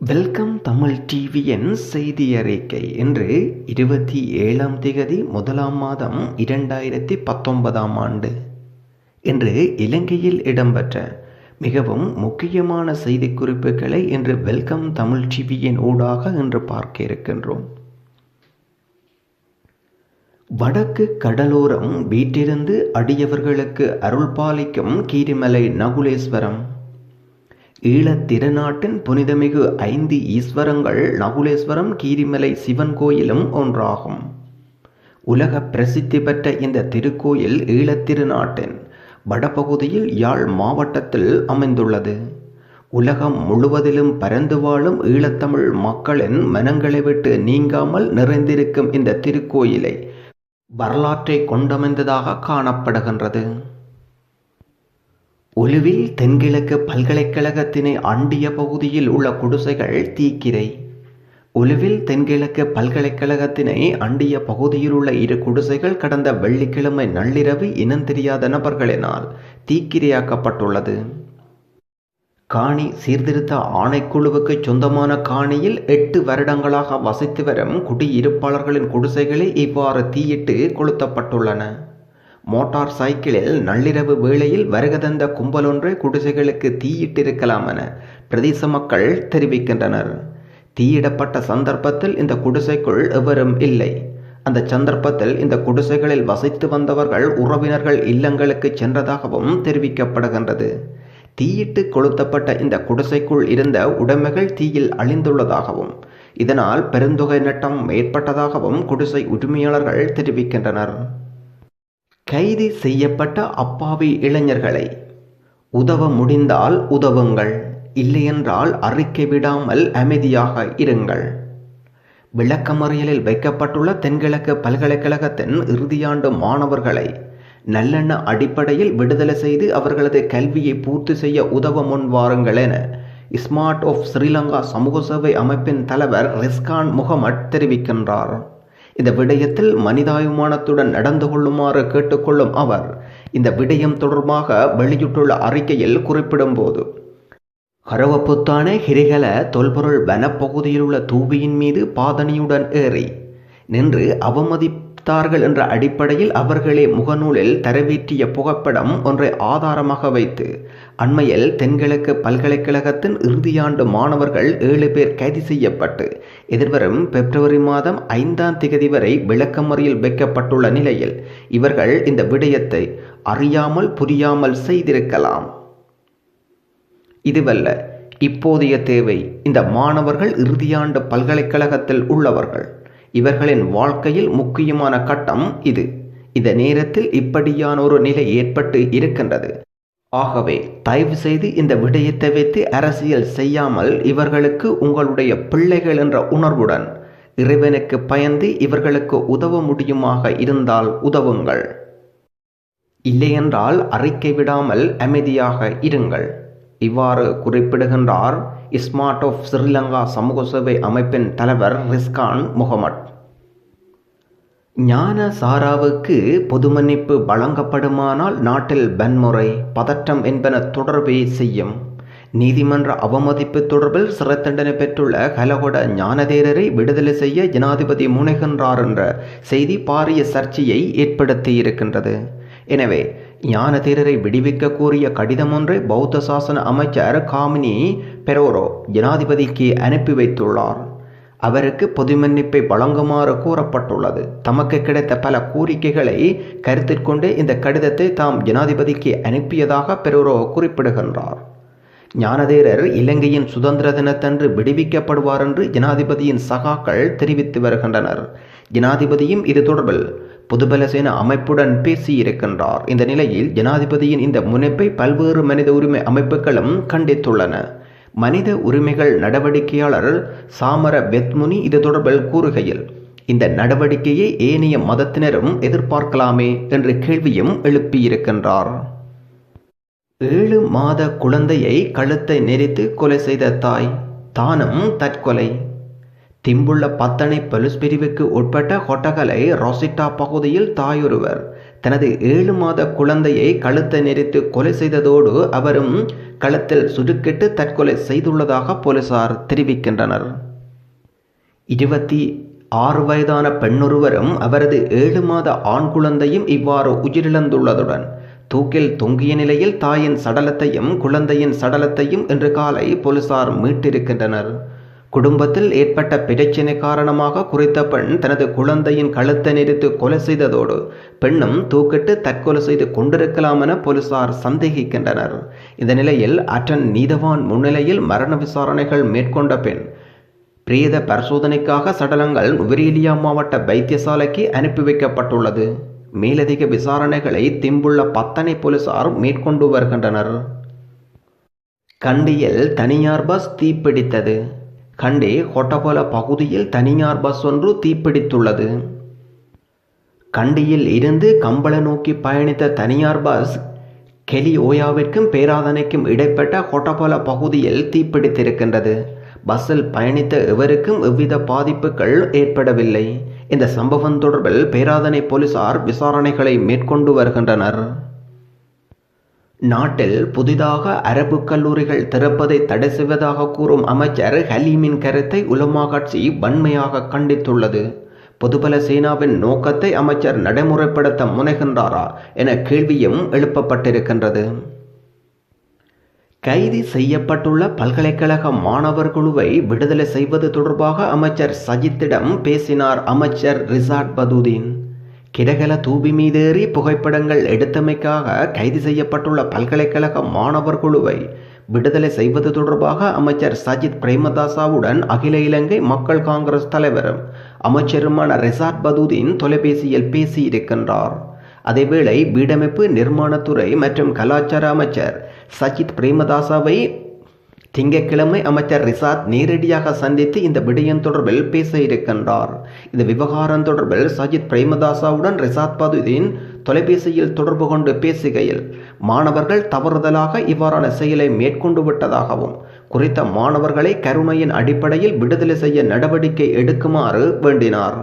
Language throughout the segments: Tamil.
வெல்கம் தமிழ் டிவியின் செய்தி அறிக்கை இன்று இருபத்தி ஏழாம் திகதி முதலாம் மாதம் இரண்டாயிரத்தி பத்தொன்பதாம் ஆண்டு. இன்று இலங்கையில் இடம்பெற்ற மிகவும் முக்கியமான செய்தி குறிப்புகளை இன்று வெல்கம் தமிழ் டிவியின் ஊடாக இன்று பார்க்க இருக்கின்றோம். வடக்கு கடலோரம் வீட்டிலிருந்து அடியவர்களுக்கு அருள்பாலிக்கும் கீரிமலை நகுலேஸ்வரம். ஈழத் திருநாட்டின் புனிதமிகு ஐந்து ஈஸ்வரங்கள் நகுலேஸ்வரம் கீரிமலை சிவன் கோயிலும் ஒன்றாகும். உலக பிரசித்தி பெற்ற இந்த திருக்கோயில் ஈழத் திருநாட்டின் வடபகுதியில் யாழ் மாவட்டத்தில் அமைந்துள்ளது. உலகம் முழுவதிலும் பரந்து வாழும் ஈழத்தமிழ் மக்களின் மனங்களை விட்டு நீங்காமல் நிறைந்திருக்கும் இந்த திருக்கோயிலை வரலாற்றை கொண்டமைந்ததாக காணப்படுகின்றது. ஒலுவில் தென்கிழக்கு பல்கலைக்கழகத்தினை அண்டிய பகுதியில் உள்ள குடிசைகள் தீக்கிரை. ஒலுவில் தென்கிழக்கு பல்கலைக்கழகத்தினை அண்டிய பகுதியில் உள்ள இரு குடிசைகள் கடந்த வெள்ளிக்கிழமை நள்ளிரவு இனம் தெரியாத நபர்களினால் தீக்கிரையாக்கப்பட்டுள்ளது. காணி சீர்திருத்த ஆணைக்குழுவுக்கு சொந்தமான காணியில் எட்டு வருடங்களாக வசித்து வரும் குடியிருப்பாளர்களின் குடிசைகளே இவ்வாறு தீயிட்டு கொளுத்தப்பட்டுள்ளன. மோட்டார் சைக்கிளில் நள்ளிரவு வேளையில் வருகதந்த கும்பலொன்று குடிசைகளுக்கு தீயிட்டிருக்கலாம் என பிரதேச மக்கள் தெரிவிக்கின்றனர். தீயிடப்பட்ட சந்தர்ப்பத்தில் இந்த குடிசைக்குள் எவரும் இல்லை. அந்த சந்தர்ப்பத்தில் இந்த குடிசைகளில் வசித்து வந்தவர்கள் உறவினர்கள் இல்லங்களுக்கு சென்றதாகவும் தெரிவிக்கப்படுகின்றது. தீயிட்டு கொளுத்தப்பட்ட இந்த குடிசைக்குள் இருந்த உடைமைகள் தீயில் அழிந்துள்ளதாகவும் இதனால் பெருந்தொகை நட்டம் ஏற்பட்டதாகவும் குடிசை உரிமையாளர்கள் தெரிவிக்கின்றனர். கைது செய்யப்பட்ட அப்பாவி இளைஞர்களை. உதவ முடிந்தால் உதவுங்கள் இல்லையென்றால் அறிக்கை விடாமல் அமைதியாக இருங்கள். விளக்கமறியலில் வைக்கப்பட்டுள்ள தென்கிழக்கு பல்கலைக்கழகத்தின் இறுதியாண்டு மாணவர்களை நல்லெண்ண அடிப்படையில் விடுதலை செய்து அவர்களது கல்வியை பூர்த்தி செய்ய உதவ முன் வாருங்கள் என ஸ்மார்ட் ஆஃப் ஸ்ரீலங்கா சமூக சேவை அமைப்பின் தலைவர் ரிஸ்கான் முகமட் தெரிவிக்கின்றார். இந்த விடயத்தில் மனிதாயுமானத்துடன் நடந்து கொள்ளுமாறு கேட்டுக்கொள்ளும் அவர் இந்த விடயம் தொடர்பாக வெளியிட்டுள்ள அறிக்கையில் குறிப்பிடும்போது கரவப்புத்தான ஹிரிகல தொல்பொருள் வனப்பகுதியில் உள்ள தூவியின் மீது பாதணியுடன் ஏறி நின்று அவமதித்தார்கள் என்ற அடிப்படையில் அவர்களே முகநூலில் தரவேற்றிய புகைப்படம் ஒன்றை ஆதாரமாக வைத்து அண்மையில் தென்கிழக்கு பல்கலைக்கழகத்தின் இறுதியாண்டு மாணவர்கள் ஏழு பேர் கைது செய்யப்பட்டு எதிர்வரும் பிப்ரவரி மாதம் ஐந்தாம் திகதி வரை விளக்கமறியில் வைக்கப்பட்டுள்ள நிலையில் இவர்கள் இந்த விடயத்தை அறியாமல் புரியாமல் செய்திருக்கலாம். இதுவல்ல இப்போதைய தேவை இந்த மாணவர்கள் இறுதியாண்டு பல்கலைக்கழகத்தில் உள்ளவர்கள். இவர்களின் வாழ்க்கையில் முக்கியமான கட்டம் இது. இந்த நேரத்தில் இப்படியான ஒரு நிலை ஏற்பட்டு இருக்கின்றது. ஆகவே தயவு செய்து இந்த விடயத்தை வைத்து அரசியல் செய்யாமல் இவர்களுக்கு உங்களுடைய பிள்ளைகள் என்ற உணர்வுடன் இறைவனுக்கு பயந்து இவர்களுக்கு உதவ முடியுமாக இருந்தால் உதவுங்கள். இல்லையென்றால் அறிக்கை விடாமல் அமைதியாக இருங்கள். இவ்வாறு குறிப்பிடுகின்றார் ஸ்மார்ட் ஆஃப் ஸ்ரீலங்கா சமூக சேவை அமைப்பின் தலைவர் ரிஸ்கான் முகமட். ஞான சாராவுக்கு பொது மன்னிப்பு வழங்கப்படுமானால் நாட்டில் வன்முறை பதற்றம் என்பன தொடர்பே செய்யும். நீதிமன்ற அவமதிப்பு தொடர்பில் சிறை தண்டனை பெற்றுள்ள கலகொட ஞானதேரரை விடுதலை செய்ய ஜனாதிபதி முனைகின்றார் என்ற செய்தி பாரிய சர்ச்சையை ஏற்படுத்தி இருக்கின்றது எனவே ஞானதீரரை விடுவிக்க கூறிய கடிதம் ஒன்றை பௌத்த சாசன அமைச்சர் காமினி பெரோரோ ஜனாதிபதிக்கு அனுப்பி வைத்துள்ளார். அவருக்கு பொது மன்னிப்பை வழங்குமாறு கூறப்பட்டுள்ளது. தமக்கு கிடைத்த பல கோரிக்கைகளை கருத்தில் கொண்டு இந்த கடிதத்தை தாம் ஜனாதிபதிக்கு அனுப்பியதாக பெரோரோ குறிப்பிடுகின்றார். ஞானதேரர் இலங்கையின் சுதந்திர தினத்தன்று விடுவிக்கப்படுவார் என்று ஜனாதிபதியின் சகாக்கள் தெரிவித்து வருகின்றனர். ஜனாதிபதியும் இது தொடர்பில் பொதுபலசேன அமைப்புடன் பேசியிருக்கின்றார். இந்த நிலையில் ஜனாதிபதியின் இந்த முனைப்பை பல்வேறு மனித உரிமை அமைப்புகளும் கண்டித்துள்ளன. மனித உரிமைகள் நடவடிக்கையாளர் சாமர வெத்முனி இது தொடர்பில் கூறுகையில் இந்த நடவடிக்கையை ஏனைய மதத்தினரும் எதிர்பார்க்கலாமே என்ற கேள்வியும் எழுப்பியிருக்கின்றார். ஏழு மாத குழந்தையை கழுத்தை நெரித்து கொலை செய்த தாய் தானும் தற்கொலை. திம்புள்ள பத்தனை பலுஸ் பிரிவுக்கு உட்பட்ட ஹொட்டகலை ரொசிட்டா பகுதியில் தாயொருவர். தனது ஏழு மாத குழந்தையை கழுத்தை நெரித்து கொலை செய்ததோடு அவரும் களத்தில் சுடுக்கிட்டு தற்கொலை செய்துள்ளதாக போலீசார் தெரிவிக்கின்றனர். இருபத்தி ஆறு வயதான பெண்ணொருவரும் அவரது ஏழு மாத ஆண் குழந்தையும் இவ்வாறு உயிரிழந்துள்ளதுடன் தூக்கில் தொங்கிய நிலையில் தாயின் சடலத்தையும் குழந்தையின் சடலத்தையும் இன்று காலை போலீசார் மீட்டிருக்கின்றனர். குடும்பத்தில் ஏற்பட்ட பிரச்சினை காரணமாக குறித்த பெண் தனது குழந்தையின் கழுத்தை நெரித்து கொலை செய்ததோடு பெண்ணும் தூக்கிட்டு தற்கொலை செய்து கொண்டிருக்கலாம் என போலீசார் சந்தேகிக்கின்றனர். இந்த நிலையில் அட்டன் நீதவான் முன்னிலையில் மரண விசாரணைகள் மேற்கொண்ட பெண் பிரேத பரிசோதனைக்காக சடலங்கள் நுவரேலியா மாவட்ட வைத்தியசாலைக்கு அனுப்பி வைக்கப்பட்டுள்ளது. மேலதிக விசாரணைகளை திம்புள்ள பத்தனை போலீசார் மேற்கொண்டு வருகின்றனர். கண்டியில் தனியார் பஸ் தீப்பிடித்தது. கண்டி கொட்டபோல பகுதியில் தனியார் பஸ் ஒன்று தீப்பிடித்துள்ளது. கண்டியில் இருந்து கம்பள நோக்கி பயணித்த தனியார் பஸ் கெலி ஓயாவிற்கும் பேராதனைக்கும் இடைப்பட்ட கொட்டபோல பகுதியில் தீப்பிடித்திருக்கின்றது. பஸ்ஸில் பயணித்த எவருக்கும் எவ்வித பாதிப்புகள் ஏற்படவில்லை. இந்த சம்பவம் தொடர்பில் பேராதனை போலீசார் விசாரணைகளை மேற்கொண்டு வருகின்றனர். நாட்டில் புதிதாக அரபு கல்லூரிகள் திறப்பதை தடை செய்வதாக கூறும் அமைச்சர் ஹலீமின் கருத்தை உலமா கட்சி வன்மையாக கண்டித்துள்ளது. பொதுபல சீனாவின் நோக்கத்தை அமைச்சர் நடைமுறைப்படுத்த முனைகின்றாரா என கேள்வியும் எழுப்பப்பட்டிருக்கின்றது. கைது செய்யப்பட்டுள்ள பல்கலைக்கழக மாணவர் குழுவை விடுதலை செய்வது தொடர்பாக அமைச்சர் சஜித்திடம் பேசினார் அமைச்சர் ரிசாட் பதுதீன். கிடகல தூபி மீதேறி புகைப்படங்கள் எடுத்தமைக்காக கைது செய்யப்பட்டுள்ள பல்கலைக்கழக மாணவர் குழுவை விடுதலை செய்வது தொடர்பாக அமைச்சர் சஜித் பிரேமதாசாவுடன் அகில இலங்கை மக்கள் காங்கிரஸ் தலைவரும் அமைச்சருமான ரிசார்ட் பதுதீன் தொலைபேசியில் பேசியிருக்கின்றார். அதேவேளை வீடமைப்பு நிர்மாணத்துறை மற்றும் கலாச்சார அமைச்சர் சஜித் பிரேமதாசாவை திங்கட்கிழமை அமைச்சர் ரிசாத் நேரடியாக சந்தித்து இந்த விடயம் தொடர்பில் பேச இருக்கின்றார். இந்த விவகாரம் தொடர்பில் சஜித் பிரேமதாசாவுடன் ரிசாத் பதுதீன் தொலைபேசியில் தொடர்பு கொண்டு பேசுகையில் மாணவர்கள் தவறுதலாக இவ்வாறான செயலை மேற்கொண்டு விட்டதாகவும் குறித்த மாணவர்களை கருணையின் அடிப்படையில் விடுதலை செய்ய நடவடிக்கை எடுக்குமாறு வேண்டினார்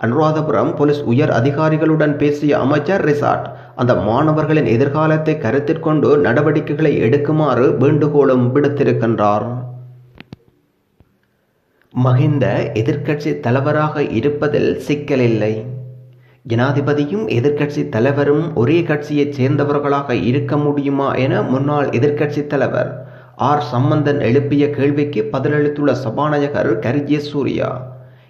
அனுராதபுரம் போலீஸ் உயர் அதிகாரிகளுடன் பேசிய அமைச்சர் ரிசார்ட் அந்த மாணவர்களின் எதிர்காலத்தை கருத்தில் கொண்டு நடவடிக்கைகளை எடுக்குமாறு வேண்டுகோளும் விடுத்திருக்கின்றார். மகிந்த எதிர்க்கட்சி தலைவராக இருப்பதில் சிக்கலில்லை ஜனாதிபதியும் எதிர்க்கட்சி தலைவரும் ஒரே கட்சியைச் சேர்ந்தவர்களாக இருக்க முடியுமா என முன்னாள் எதிர்க்கட்சி தலைவர் ஆர் சம்பந்தன் எழுப்பிய கேள்விக்கு பதிலளித்துள்ள சபாநாயகர் கரிஜே சூர்யா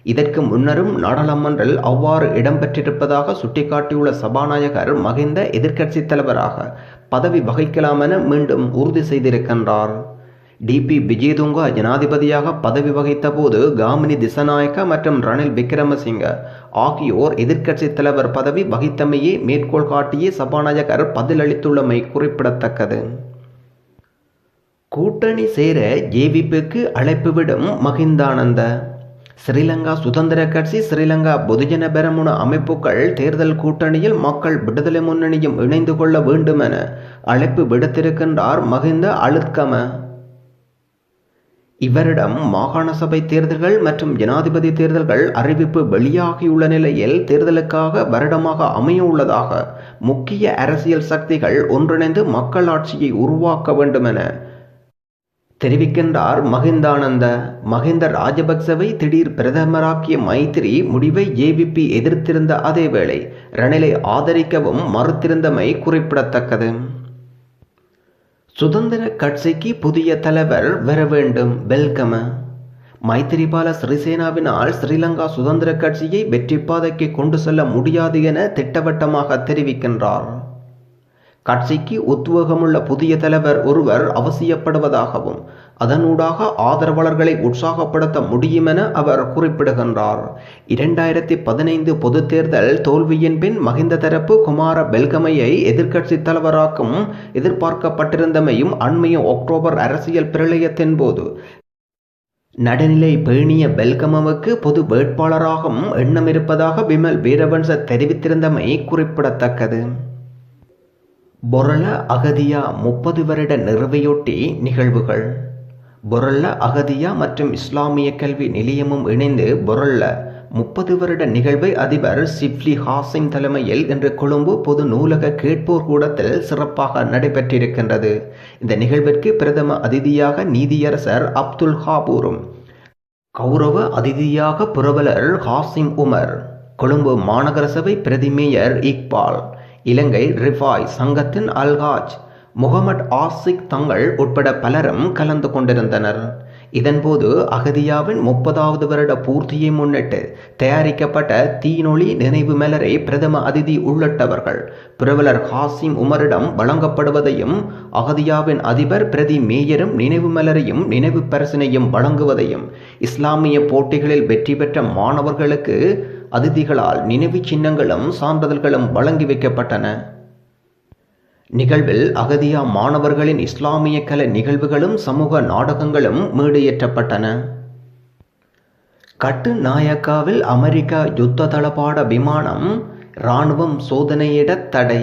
இதற்கு முன்னரும் நாடாளுமன்றில் அவ்வாறு இடம்பெற்றிருப்பதாக சுட்டிக்காட்டியுள்ள சபாநாயகர் மகிந்த எதிர்க்கட்சித் தலைவராக பதவி வகிக்கலாம் என மீண்டும் உறுதி செய்திருக்கின்றார். டிபி விஜயதுங்கா ஜனாதிபதியாக பதவி வகித்தபோது காமினி திசநாயக்க மற்றும் ரணில் விக்ரமசிங்க ஆகியோர் எதிர்க்கட்சி தலைவர் பதவி வகித்தமையே மேற்கோள் காட்டியே சபாநாயகர் பதிலளித்துள்ளமை குறிப்பிடத்தக்கது. கூட்டணி சேர ஜேவிபிக்கு அழைப்பு விடும் மகிந்தானந்த ஸ்ரீலங்கா சுதந்திர கட்சி ஸ்ரீலங்கா பொதுஜன பெரமுன அமைப்புகள் தேர்தல் கூட்டணியில் மக்கள் விடுதலை முன்னணியும் இணைந்து கொள்ள வேண்டும் என அழைப்பு விடுத்திருக்கின்றார் மகிந்த அழுத்கம இவரிடம் மாகாண சபை தேர்தல்கள் மற்றும் ஜனாதிபதி தேர்தல்கள் அறிவிப்பு வெளியாகியுள்ள நிலையில் தேர்தலுக்காக வருடமாக அமையவுள்ளதாக முக்கிய அரசியல் சக்திகள் ஒன்றிணைந்து மக்களாட்சியை உருவாக்க வேண்டும் என தெரிவிக்கின்றார் மகிந்தானந்த. மகிந்த ராஜபக்சவை திடீர் பிரதமராக்கிய மைத்திரி முடிவை ஏவிபி எதிர்த்திருந்த அதேவேளை ரணிலை ஆதரிக்கவும் மறுத்திருந்தமை குறிப்பிடத்தக்கது. சுதந்திர கட்சிக்கு புதிய தலைவர் வர வேண்டும் வெல்கம. மைத்திரிபால சிறிசேனாவினால் ஸ்ரீலங்கா சுதந்திர கட்சியை வெற்றி பாதைக்கு கொண்டு செல்ல முடியாது என திட்டவட்டமாக தெரிவிக்கின்றார். கட்சிக்கு உத்வேகமுள்ள புதிய தலைவர் ஒருவர் அவசியப்படுவதாகவும் அதனூடாக ஆதரவாளர்களை உற்சாகப்படுத்த முடியும் என அவர் குறிப்பிடுகின்றார். இரண்டாயிரத்தி பதினைந்து பொது தேர்தல் தோல்வியின் பின் மகிந்த தரப்பு குமார பெல்கமையை எதிர்க்கட்சி தலைவராக்கும் எதிர்பார்க்கப்பட்டிருந்தமையும் அண்மைய அக்டோபர் அரசியல் பிரளயத்தின் போது. நடுநிலை பேணிய பெல்கமவுக்கு பொது வேட்பாளராகவும் எண்ணம் இருப்பதாக விமல் வீரவன்ச தெரிவித்திருந்தமை குறிப்பிடத்தக்கது. பொரள அகதியா முப்பது வருட நிறைவையொட்டி நிகழ்வுகள். பொரள்ள அகதியா மற்றும் இஸ்லாமிய கல்வி நிலையமும் இணைந்து பொரள்ள முப்பது வருட நிகழ்வை அதிபர் சிப்லி ஹாசிம் தலைமையில் இன்று கொழும்பு பொது நூலக கேட்போர் கூடத்தில் சிறப்பாக நடைபெற்றிருக்கின்றது. இந்த நிகழ்விற்கு பிரதம அதிதியாக நீதியரசர் அப்துல் ஹாபூரும் கௌரவ அதிதியாக புரவலர் ஹாசிம் உமர் கொழும்பு மாநகர சபை இக்பால் இலங்கை ரிஃபாய் சங்கத்தின் அல்ஹாஜ் முகமட் ஆசிக் தங்கள் உட்பட பலரும் கலந்து கொண்டிருந்தனர். இதன்போது அகதியாவின் முப்பதாவது வருட பூர்த்தியை முன்னிட்டு தயாரிக்கப்பட்ட தீனொளி நினைவு மலரை பிரதம அதிதி உள்ளிட்டவர்கள் பிரபலர் ஹாசிம் உமரிடம் வழங்கப்படுவதையும் அகதியாவின் அதிபர் பிரதி மேயரும் நினைவு மலரையும் நினைவு பரிசனையும் வழங்குவதையும் இஸ்லாமிய போட்டிகளில் வெற்றி பெற்ற மாணவர்களுக்கு அதிதிகளால் நினைவு சின்னங்களும் சான்றிதழ்களும் வழங்கி வைக்கப்பட்டன. நிகழ்வில் அகதியா மாணவர்களின் இஸ்லாமிய கலை நிகழ்வுகளும் சமூக நாடகங்களும் மேடையேற்றப்பட்டன. கட்டு நாயக்காவில் அமெரிக்கா யுத்த தளபாட விமானம் இராணுவம் சோதனையிட தடை.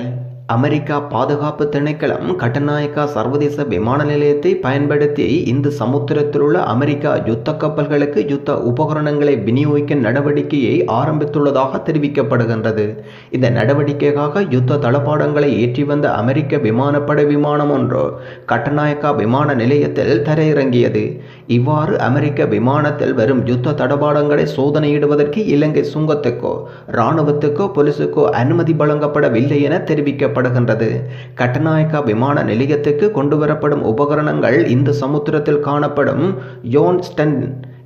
அமெரிக்கா பாதுகாப்பு திணைக்களம் கட்டநாயக்கா சர்வதேச விமான நிலையத்தை பயன்படுத்தி இந்து சமுத்திரத்தில் உள்ள அமெரிக்கா யுத்த கப்பல்களுக்கு யுத்த உபகரணங்களை விநியோகிக்க நடவடிக்கையை ஆரம்பித்துள்ளதாக தெரிவிக்கப்படுகின்றது. இந்த நடவடிக்கைக்காக யுத்த தளபாடங்களை ஏற்றி வந்த அமெரிக்க விமானப்படை விமானம் ஒன்று கட்டநாயக்கா விமான நிலையத்தில் தரையிறங்கியது. இவ்வாறு அமெரிக்க விமானத்தில் வரும் யுத்த தடபாடங்களை சோதனையிடுவதற்கு இலங்கை சுங்கத்துக்கோ இராணுவத்துக்கோ போலீசுக்கோ அனுமதி வழங்கப்படவில்லை என தெரிவிக்கப்படுகின்றது. கட்டநாயக்கா விமான நிலையத்துக்கு கொண்டுவரப்படும் உபகரணங்கள் இந்த சமுத்திரத்தில் காணப்படும் யோன்ஸ்டன்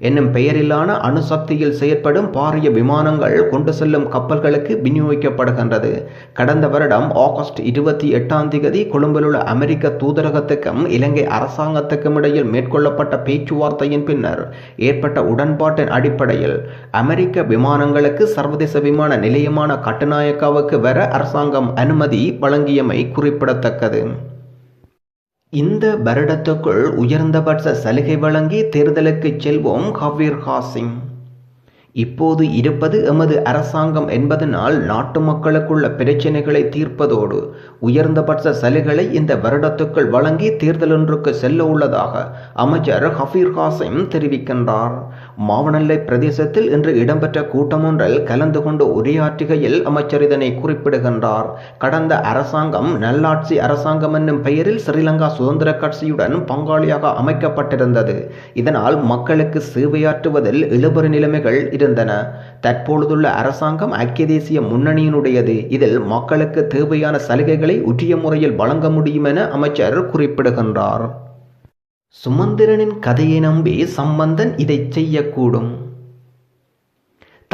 என்னும் பெயரிலான அணுசக்தியில் செயற்படும் பாரிய விமானங்கள் கொண்டு செல்லும் கப்பல்களுக்கு விநியோகிக்கப்படுகின்றது. கடந்த வருடம் ஆகஸ்ட் இருபத்தி எட்டாம் தேதி கொழும்பில் உள்ள அமெரிக்க தூதரகத்துக்கும் இலங்கை அரசாங்கத்துக்கும் இடையில் மேற்கொள்ளப்பட்ட பேச்சுவார்த்தையின் பின்னர் ஏற்பட்ட உடன்பாட்டின் அடிப்படையில் அமெரிக்க விமானங்களுக்கு சர்வதேச விமான நிலையமான கட்டுநாயக்காவுக்கு வர அரசாங்கம் அனுமதி வழங்கியமை குறிப்பிடத்தக்கது. இந்த வருடத்துக்குள் உயர்ந்தபட்ச சலுகை வழங்கி தேர்தலுக்கு செல்வோம் ஹவீர் ஹாசிம் இப்போது இருப்பது எமது அரசாங்கம் என்பதனால் நாட்டு மக்களுக்குள்ள பிரச்சனைகளை தீர்ப்பதோடு உயர்ந்தபட்ச சலுகளை இந்த வருடத்துக்குள் வழங்கி தேர்தலொன்றுக்கு செல்ல உள்ளதாக அமைச்சர் ஹஃபீர் ஹாசிம் தெரிவிக்கின்றார். மாவனல்லை பிரதேசத்தில் இன்று இடம்பெற்ற கூட்டமொன்றில் கலந்து கொண்டு உரையாற்றுகையில் அமைச்சர் இதனை குறிப்பிடுகின்றார். கடந்த அரசாங்கம் நல்லாட்சி அரசாங்கம் என்னும் பெயரில் ஸ்ரீலங்கா சுதந்திர கட்சியுடன் பங்காளியாக அமைக்கப்பட்டிருந்தது. இதனால் மக்களுக்கு சேவையாற்றுவதில் இழுபறி நிலைமைகள் இருந்தன. தற்பொழுதுள்ள அரசாங்கம் ஐக்கிய தேசிய முன்னணியினுடையது. இதில் மக்களுக்கு தேவையான சலுகைகளை உரிய முறையில் வழங்க முடியும் என அமைச்சர் குறிப்பிடுகின்றார். சுமந்திரனின் கதையை நம்பி சம்பந்தன் இதை செய்யக்கூடும்.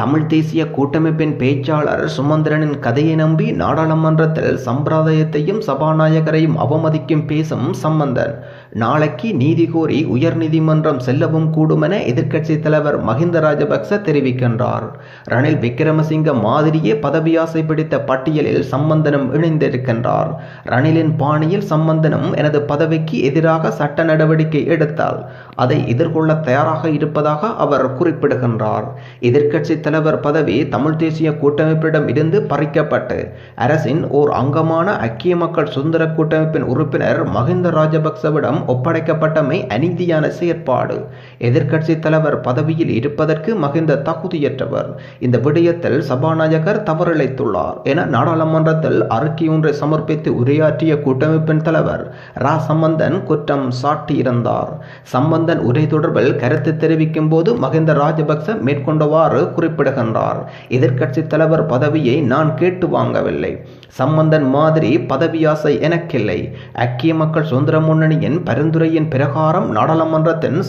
தமிழ் தேசிய கூட்டமைப்பின் பேச்சாளர் சுமந்திரனின் கதையை நம்பி நாடாளுமன்றத்தில் சம்பிரதாயத்தையும் சபாநாயகரையும் அவமதிக்கும் பேசும் சம்பந்தன். நாளைக்கு நீதி கோரி உயர்நீதிமன்றம் செல்லவும் கூடுமென எதிர்க்கட்சி தலைவர் மஹிந்த ராஜபக்ச தெரிவிக்கின்றார். ரணில் விக்ரமசிங்க மாதிரியே பதவி ஆசை பிடித்த பட்டியலில் சம்பந்தனும் இணைந்திருக்கின்றார். ரணிலின் பாணியில் சம்பந்தனும் எனது பதவிக்கு எதிராக சட்ட நடவடிக்கை எடுத்தால் அதை எதிர்கொள்ள தயாராக இருப்பதாக அவர் குறிப்பிடுகின்றார். எதிர்க்கட்சி தலைவர் பதவி தமிழ் தேசிய கூட்டமைப்பிடம் இருந்து பறிக்கப்பட்டு அரசின் ஓர் அங்கமான ஐக்கிய மக்கள் சுதந்திர கூட்டமைப்பின் உறுப்பினர் மஹிந்த ராஜபக்சவிடம் ஒப்படைக்கப்பட்டமை அநீதியான செயற்பாடு. எதிர்க்கட்சி தலைவர் பதவியில் இருப்பதற்கு மகிந்த தகுதியற்றவர். இந்த விடயத்தில் சபாநாயகர் தவறிழைத்துள்ளார் என நாடாளுமன்றத்தில் அறிக்கை ஒன்றை சமர்ப்பித்து உரையாற்றிய கூட்டமைப்பின் தலைவர் ரா. சம்பந்தன் குற்றம் சாட்டியிருந்தார். சம்பந்தன் உரை தொடர்பில் கருத்து தெரிவிக்கும் போது மகிந்த ராஜபக்ச மேற்கொண்டவாறு குறிப்பிடுகின்றார். எதிர்க்கட்சி தலைவர் பதவியை நான் கேட்டு வாங்கவில்லை. சம்பந்தன் மாதிரி பதவியாசை எனக்கில்லை. ஐக்கிய மக்கள் சுதந்திர முன்னணியின் பரிந்துரையின் பிரகாரம் நாடாளுமன்றத்தின்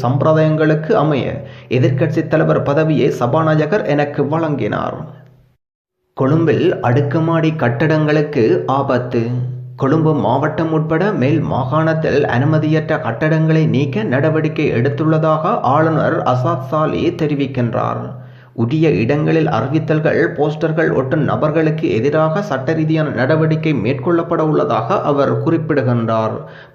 சம்பிரதாயங்களுக்கு அமைய எதிர்க்கட்சி தலைவர் பதவியை சபாநாயகர் எனக்கு வழங்கினார். கொழும்பில் அடுக்குமாடி கட்டடங்களுக்கு ஆபத்து. கொழும்பு மாவட்டம் உட்பட மேல் மாகாணத்தில் அனுமதியற்ற கட்டடங்களை நீக்க நடவடிக்கை எடுத்துள்ளதாக ஆளுநர் அசாத் சாலி தெரிவிக்கின்றார். உரிய இடங்களில் அறிவித்தல்கள் போஸ்டர்கள் ஒட்டும் நபர்களுக்கு எதிராக சட்ட ரீதியான நடவடிக்கை மேற்கொள்ளப்பட உள்ளதாக அவர் குறிப்பிடுகின்றார்.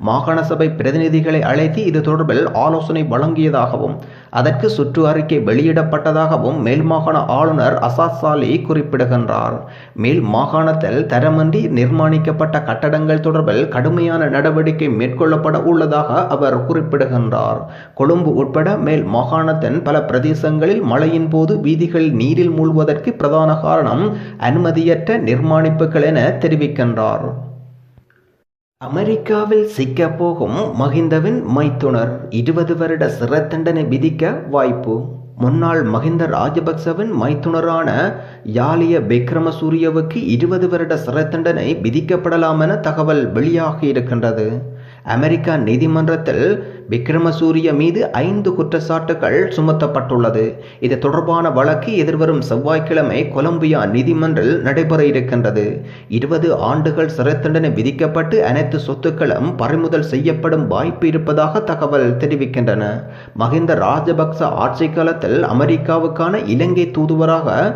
மாகாண சபை பிரதிநிதிகளை அழைத்து இது தொடர்பில் ஆலோசனை வழங்கியதாகவும் அதற்கு சுற்று அறிக்கை வெளியிடப்பட்டதாகவும் மேல் மாகாண ஆளுநர் அசாத் சாலி குறிப்பிடுகின்றார். மேல் மாகாணத்தில் தரமின்றி நிர்மாணிக்கப்பட்ட கட்டடங்கள் தொடர்பில் கடுமையான நடவடிக்கை மேற்கொள்ளப்பட உள்ளதாக அவர் குறிப்பிடுகின்றார். கொழும்பு உட்பட மேல் மாகாணத்தின் பல பிரதேசங்களில் மழையின் போது வீதிகள் நீரில் மூழ்வதற்கு பிரதான காரணம் அனுமதியற்ற நிர்மாணிப்புகள் என தெரிவிக்கின்றார். அமெரிக்காவில் சிக்க போகும் மஹிந்தவின் மைத்துனர் இருபது வருட சிறை தண்டனை விதிக்க வாய்ப்பு. முன்னாள் மஹிந்த ராஜபக்சவின் மைத்துனரான யாலிய விக்ரமசூரியவுக்கு இருபது வருட சிறை தண்டனை விதிக்கப்படலாம் என தகவல் வெளியாகி இருக்கின்றது அமெரிக்கா நீதிமன்றத்தில் விக்ரமசூரிய மீது ஐந்து குற்றச்சாட்டுகள் சுமத்தப்பட்டுள்ளது. இது தொடர்பான வழக்கு எதிர்வரும் செவ்வாய்க்கிழமை கொலம்பியா நீதிமன்றில் நடைபெற இருக்கின்றது. இருபது ஆண்டுகள் சிறை தண்டனை விதிக்கப்பட்டு அனைத்து சொத்துக்களும் பறிமுதல் செய்யப்படும் வாய்ப்பு இருப்பதாக தகவல் தெரிவிக்கின்றன. மஹிந்த ராஜபக்ச ஆட்சி காலத்தில் அமெரிக்காவுக்கான இலங்கை தூதுவராக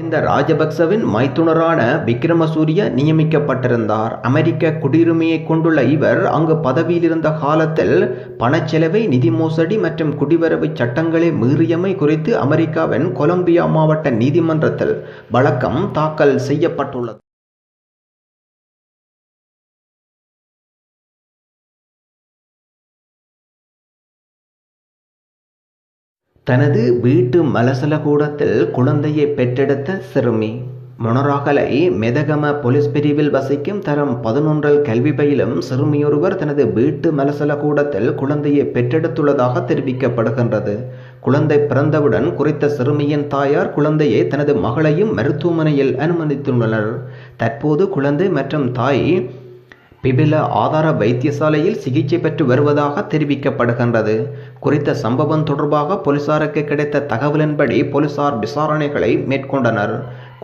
இந்த ராஜபக்சவின் மைத்துனரான விக்ரமசூரிய நியமிக்கப்பட்டிருந்தார். அமெரிக்க குடியுரிமையை கொண்டுள்ள இவர் அங்கு பதவியில் இருந்த காலத்தில் பணச்செலவை நிதி மோசடி மற்றும் குடிவரவு சட்டங்களை மீறியமை குறித்து அமெரிக்காவின் கொலம்பியா மாவட்ட நீதிமன்றத்தில் வழக்கம் தாக்கல் செய்யப்பட்டுள்ளது. தனது வீட்டு மலசலகூடத்தில் குழந்தையை பெற்றெடுத்த சிறுமி. மொனராகலை மெதகம போலீஸ் பிரிவில் வசிக்கும் தரம் பதினொன்றில் கல்வி பயிலும் சிறுமியொருவர் தனது வீட்டு மலசலகூடத்தில் குழந்தையை பெற்றெடுத்துள்ளதாக தெரிவிக்கப்படுகின்றது. குழந்தை பிறந்தவுடன் குறித்த சிறுமியின் தாயார் குழந்தையை தனது மகளையும் மருத்துவமனையில் அனுமதித்துள்ளனர். தற்போது குழந்தை மற்றும் தாய் பிபில ஆதார வைத்தியசாலையில் சிகிச்சை பெற்று வருவதாக தெரிவிக்கப்படுகின்றது. குறித்த சம்பவம் தொடர்பாக போலீசாருக்கு கிடைத்த தகவலின்படி போலீசார் விசாரணைகளை மேற்கொண்டனர்.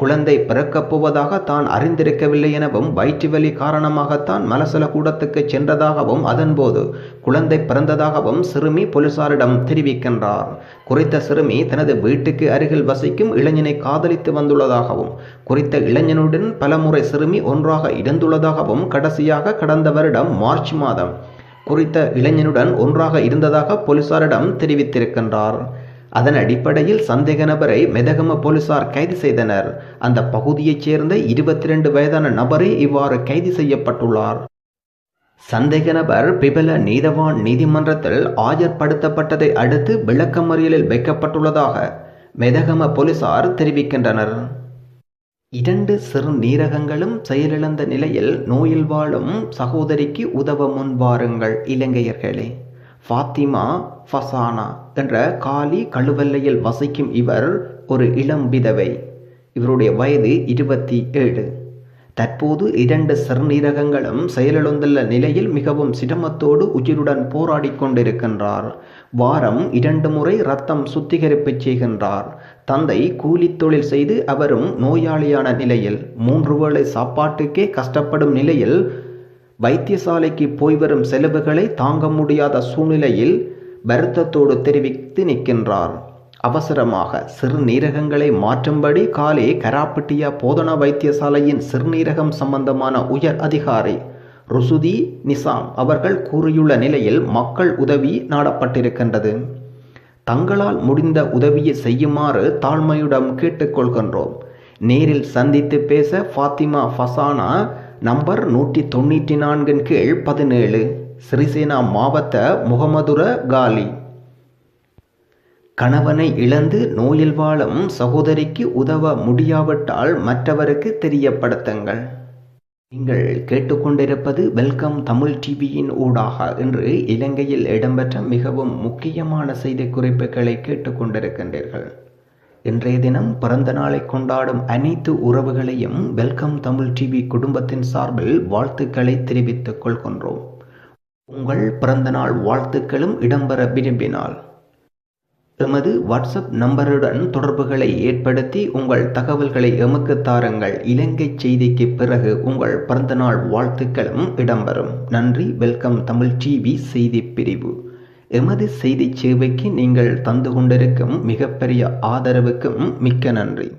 குழந்தை பிறக்கப் போவதாக தான் அறிந்திருக்கவில்லை எனவும் வயிற்று வலி காரணமாகத்தான் மலசல கூடத்துக்கு சென்றதாகவும் அதன்போது குழந்தை பிறந்ததாகவும் சிறுமி போலீசாரிடம் தெரிவிக்கின்றார். குறித்த சிறுமி தனது வீட்டுக்கு அருகில் வசிக்கும் இளைஞனை காதலித்து வந்துள்ளதாகவும் குறித்த இளைஞனுடன் பலமுறை சிறுமி ஒன்றாக இருந்துள்ளதாகவும் கடைசியாக கடந்த வருடம் மார்ச் மாதம் குறித்த இளைஞனுடன் ஒன்றாக இருந்ததாக போலீசாரிடம் தெரிவித்திருக்கின்றார். அதன் அடிப்படையில் சந்தேக நபரை மெதகம போலீசார் கைது செய்தனர். அந்த பகுதியைச் சேர்ந்த இருபத்தி ரெண்டு வயதான நபரே இவ்வாறு கைது செய்யப்பட்டுள்ளார். சந்தேக நபர் பிபல நீதவான் நீதிமன்றத்தில் ஆஜர்படுத்தப்பட்டதை அடுத்து விளக்கமறியலில் வைக்கப்பட்டுள்ளதாக மெதகம போலீசார் தெரிவிக்கின்றனர். இரண்டு சிறுநீரகங்களும் செயலிழந்த நிலையில் நோயில் வாழும் சகோதரிக்கு உதவ முன்வாருங்கள் இலங்கையர்களே. ஃபாத்திமா ஃபசானா. என்ற காலி கழுவல்லையில் வசிக்கும் இவர் ஒரு இளம் விதவை. இவருடைய வயது இருபத்தி ஏழு. தற்போது இரண்டு சிறுநீரகங்களும் செயலிழந்துள்ள நிலையில் மிகவும் சிரமத்தோடு உயிருடன் போராடி கொண்டிருக்கின்றார். வாரம் இரண்டு முறை ரத்தம் சுத்திகரிப்பு செய்கின்றார். தந்தை கூலி தொழில் செய்து அவரும் நோயாளியான நிலையில் மூன்று வேளை சாப்பாட்டுக்கே கஷ்டப்படும் நிலையில் வைத்தியசாலைக்கு போய் வரும் செலவுகளை தாங்க முடியாத சூழ்நிலையில் வருத்தத்தோடு தெரிவித்து நிற்கின்றார். அவசரமாக சிறுநீரகங்களை மாற்றும்படி காலே கராப்பட்டியா போதனா வைத்தியசாலையின் சிறுநீரகம் சம்பந்தமான உயர் அதிகாரி ருசுதி நிசாம் அவர்கள் கூறியுள்ள நிலையில் மக்கள் உதவி நாடப்பட்டிருக்கின்றது. தங்களால் முடிந்த உதவியை செய்யுமாறு தாழ்மையுடன் கேட்டுக்கொள்கின்றோம். நேரில் சந்தித்து பேச ஃபாத்திமா ஃபசானா நம்பர் நூற்றி தொண்ணூற்றி நான்கின் கீழ் பதினேழு. சிறிசேனா மாவட்ட முகமதுர காலி. கணவனை இழந்து நோயில் வாழும் சகோதரிக்கு உதவ முடியாவிட்டால் மற்றவருக்கு தெரியப்படுத்துங்கள். நீங்கள் கேட்டுக்கொண்டிருப்பது வெல்கம் தமிழ் டிவியின் ஊடாக இன்று இலங்கையில் இடம்பெற்ற மிகவும் முக்கியமான செய்தி குறிப்புகளை கேட்டுக்கொண்டிருக்கின்றீர்கள். இன்றைய தினம் பிறந்த நாளை கொண்டாடும் அனைத்து உறவுகளையும் வெல்கம் தமிழ் டிவி குடும்பத்தின் சார்பில் வாழ்த்துக்களை தெரிவித்துக் கொள்கின்றோம். உங்கள் பிறந்தநாள் வாழ்த்துக்களும் இடம்பெற விரும்பினால். எமது வாட்ஸ்அப் நம்பருடன் தொடர்புகளை ஏற்படுத்தி உங்கள் தகவல்களை எமக்கு தாருங்கள். இலங்கை செய்திக்கு பிறகு உங்கள் பிறந்தநாள் வாழ்த்துக்களும் இடம்பெறும். நன்றி. வெல்கம். தமிழ் டிவி செய்தி பிரிவு. எமது செய்தி சேவைக்கு நீங்கள் தந்து கொண்டிருக்கும் மிகப்பெரிய ஆதரவுக்கும் மிக்க நன்றி.